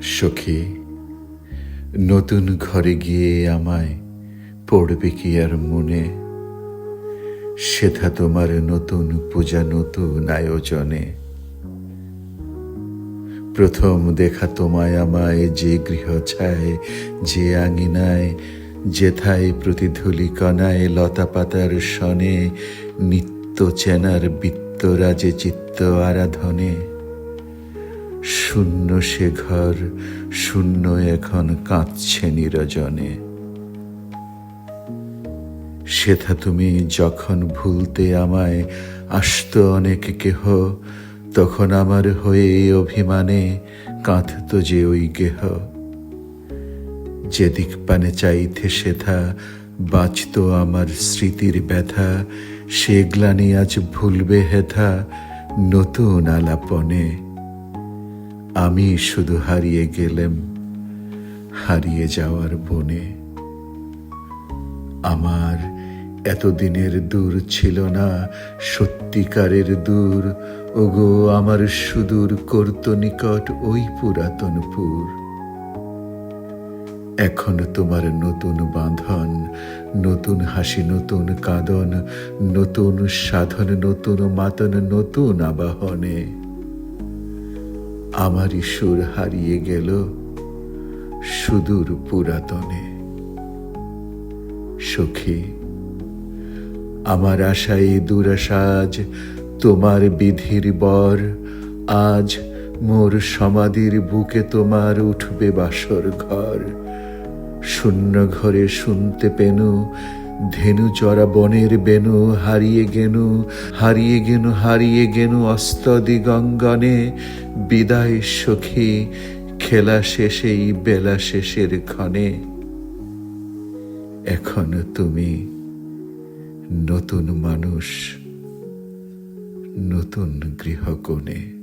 সখী, নতুন ঘরে গিয়ে আমায় পড়বে কি আর মনে? সেথা তোমার নতুন পূজা নতুন আয়োজনে। প্রথম দেখা তোমায় আমায় যে গৃহ ছায়, যে আঙিনায়, যেথায় প্রতিধূলি কণায় লতা পাতার সনে, নিত্য চেনার বিত্তরাজে চিত্ত আরাধনে। শূন্য সে ঘর, শূন্য এখন কাঁদছে নিরজনে। সেথা তুমি যখন ভুলতে আমায় আসত অনেক কেহ, তখন আমার হয়ে অভিমানে কাঁদত যে ওই গেহ যেদিক পানে চাইতে সেথা বাঁচত আমার স্মৃতির ব্যথা, সে গ্লানি আজ ভুলবে হেথা নতুন আলাপনে। আমি শুধু হারিয়ে গেলেম, হারিয়ে যাওয়ার বনে। আমার এতদিনের দূর ছিল না, সত্যিকারের দূর। ওগো, আমার সুদূর করত নিকট ওই পুরাতনপুর এখন তোমার নতুন বাঁধন, নতুন হাসি, নতুন কাঁদন, নতুন সাধন, নতুন মাতন, নতুন আবাহনে। আমারই সুর হারিয়ে গেল সুদূর পুরাতনে। সখী, আমার আশাই দুরাসাজ তোমার বিধির বর। আজ মোর সমাধির বুকে তোমার উঠবে বাসর ঘর। শূন্য ঘরে শুনতে পেনু ধেনু চড়া বনের বেনু হারিয়ে গেনু হারিয়ে গেনু হারিয়ে গেনু অস্ত দিগঙ্গনে বিদায় সখী, খেলা শেষেই বেলা শেষের ক্ষণে। এখন তুমি নতুন মানুষ, নতুন গৃহকোণে।